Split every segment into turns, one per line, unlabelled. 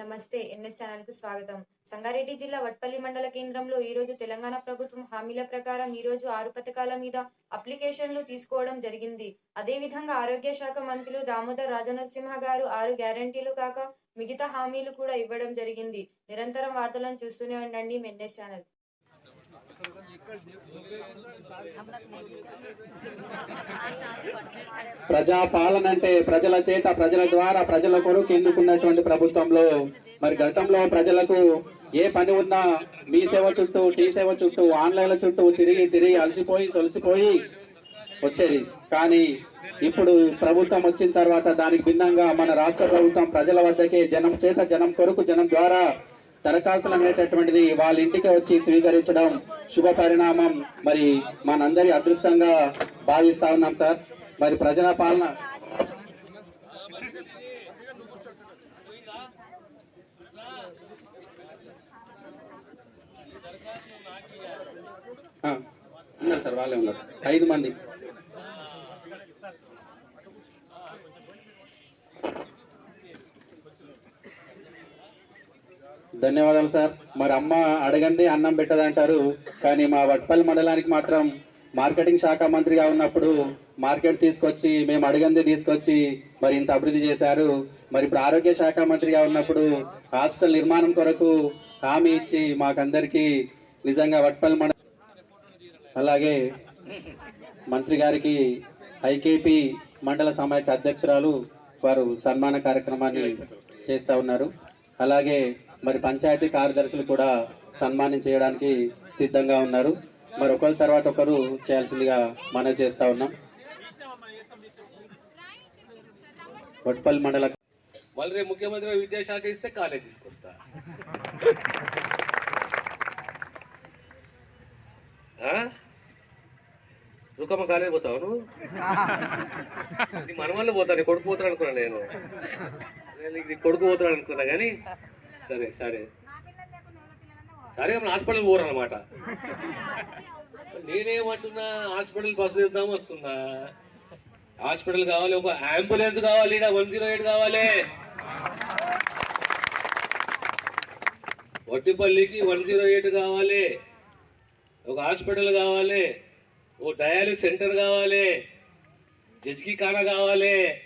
నమస్తే ఎన్ఎస్ ఛానల్కు స్వాగతం. సంగారెడ్డి జిల్లా వట్పల్లి మండల కేంద్రంలో ఈ రోజు తెలంగాణ ప్రభుత్వం హామీల ప్రకారం ఈ రోజు ఆరు పథకాల మీద అప్లికేషన్లు తీసుకోవడం జరిగింది. అదే విధంగా ఆరోగ్య శాఖ మంత్రులు దామోదర్ రాజనరసింహ గారు ఆరు గ్యారంటీలు కాక మిగతా హామీలు కూడా ఇవ్వడం జరిగింది. నిరంతరం వార్తలను చూస్తూనే ఉండండి ఎన్ఎస్ ఛానల్.
ప్రజా పాలన అంటే ప్రజల చేత ప్రజల ద్వారా ప్రజల కొరకు ఎన్నుకున్నటువంటి ప్రభుత్వంలో మరి గతంలో ప్రజలకు ఏ పని ఉన్నా మీ సేవ చుట్టూ టీ సేవ చుట్టూ ఆన్లైన్ల చుట్టూ తిరిగి తిరిగి అలసిపోయి సొలసిపోయి వచ్చేది. కానీ ఇప్పుడు ప్రభుత్వం వచ్చిన తర్వాత దానికి భిన్నంగా మన రాష్ట్ర ప్రభుత్వం ప్రజల వద్దకే జనం చేత జనం కొరకు జనం ద్వారా దరఖాస్తులు అనేటటువంటిది వాళ్ళ ఇంటికి వచ్చి స్వీకరించడం శుభ పరిణామం మరి మనందరి అదృష్టంగా భావిస్తా ఉన్నాం సార్. మరి ప్రజల పాలన. ఉన్నారు సార్ వాళ్ళే ఉన్నారు. ఐదు మంది. ధన్యవాదాలు సార్. మరి అమ్మ అడగంది అన్నం పెట్టదంటారు కానీ మా వట్పల్లి మండలానికి మాత్రం మార్కెటింగ్ శాఖ మంత్రిగా ఉన్నప్పుడు మార్కెట్ తీసుకొచ్చి మేము అడిగంది తీసుకొచ్చి మరి ఇంత అభివృద్ధి చేశారు. మరి ఇప్పుడు ఆరోగ్య శాఖ మంత్రిగా ఉన్నప్పుడు హాస్పిటల్ నిర్మాణం కొరకు హామీ ఇచ్చి మాకందరికీ నిజంగా వట్పల్ మండలం అలాగే మంత్రి గారికి ఐకేపీ మండల సమాఖ్య అధ్యక్షురాలు వారు సన్మాన కార్యక్రమాన్ని చేస్తూ ఉన్నారు. అలాగే మరి పంచాయతీ కార్యదర్శులు కూడా సన్మానం చేయడానికి సిద్ధంగా ఉన్నారు. మరి ఒకరి తర్వాత ఒకరు చేయాల్సిందిగా మనం చేస్తా ఉన్నాం. వట్పల్లి మండల
వాళ్ళు రేపు ముఖ్యమంత్రి విద్యాశాఖ ఇస్తే కాలేజ్ తీసుకొస్తా. రుకమ్మ కాలేజ్ పోతావు నువ్వు? మన వల్ల పోతా నీ కొడుకు పోతాడు అనుకున్నా నేను. కొడుకు పోతాడు అనుకున్నా కానీ సరే సరే. సరే మన హాస్పిటల్ పోరు అనమాట నేనేమంటున్నా హాస్పిటల్ బస్సు ఇద్దాం వస్తున్నా. హాస్పిటల్ కావాలి ఒక అంబులెన్స్ కావాలి వన్ జీరో ఎయిట్ కావాలి. వట్టిపల్లికి వన్ జీరో ఎయిట్ కావాలి. ఒక హాస్పిటల్ కావాలి. ఓ డయాలిసిస్ సెంటర్ కావాలి. జజ్కి ఖానా కావాలి.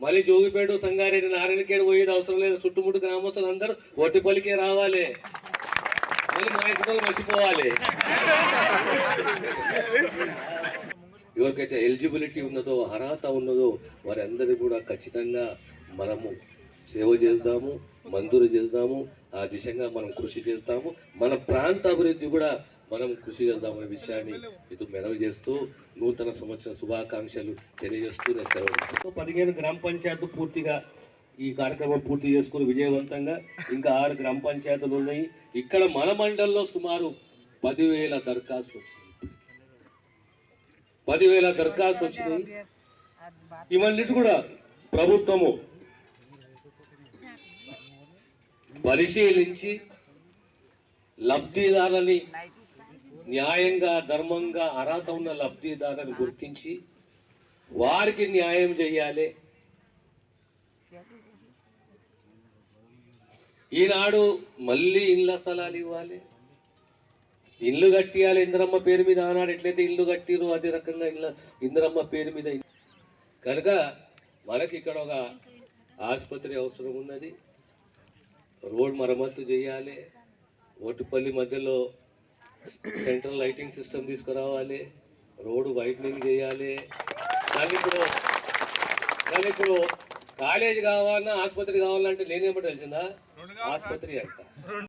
మళ్ళీ జోగిపేట సంగారెడ్డి నారాయణకేడు పోయేది అవసరం లేదు. చుట్టుముట్టు గ్రామస్తులు అందరూ వట్టిపల్లికే రావాలి. మళ్ళీ మా మర్చిపోవాలి. ఎవరికైతే ఎలిజిబిలిటీ ఉన్నదో అర్హత ఉన్నదో వారందరూ కూడా ఖచ్చితంగా మనము సేవ చేద్దాము మంజూరు చేద్దాము ఆ దిశగా మనం కృషి చేస్తాము. మన ప్రాంత అభివృద్ధి కూడా మనం కృషి చేద్దామనే విషయాన్ని ఇది మెనవి చేస్తూ నూతన సంవత్సర శుభాకాంక్షలు తెలియజేస్తూ నేను పదిహేను గ్రామ పంచాయతీ పూర్తిగా ఈ కార్యక్రమం పూర్తి చేసుకుని విజయవంతంగా ఇంకా ఆరు గ్రామ పంచాయతీలు ఉన్నాయి. ఇక్కడ మన మండలంలో సుమారు పదివేల దరఖాస్తులు వచ్చినాయి. పదివేల దరఖాస్తు వచ్చినాయి. ఇవన్నిటి కూడా ప్రభుత్వము పరిశీలించి లబ్ధిదారులని న్యాయంగా ధర్మంగా అర్హత ఉన్న లబ్ధిదారులను గుర్తించి వారికి న్యాయం చేయాలి. ఈనాడు మళ్ళీ ఇళ్ళ స్థలాలు ఇవ్వాలి. ఇల్లు కట్టియాలి ఇంద్రమ్మ పేరు మీద. ఆనాడు ఎట్లయితే ఇల్లు కట్టిరో అదే రకంగా ఇళ్ళ ఇంద్రమ్మ పేరు మీద కనుక మనకి ఇక్కడ ఒక ఆసుపత్రి అవసరం ఉన్నది. రోడ్ మరమ్మతు చేయాలి. ఓటుపల్లి మధ్యలో సెంట్రల్ లైటింగ్ సిస్టమ్ తీసుకురావాలి. రోడ్డు వైట్నింగ్ చేయాలి. కానీ ఇప్పుడు కానీ ఇప్పుడు కాలేజ్ కావాలన్నా ఆసుపత్రి కావాలంటే నేనేమంటే తెలిసిందా ఆసుపత్రి అంట.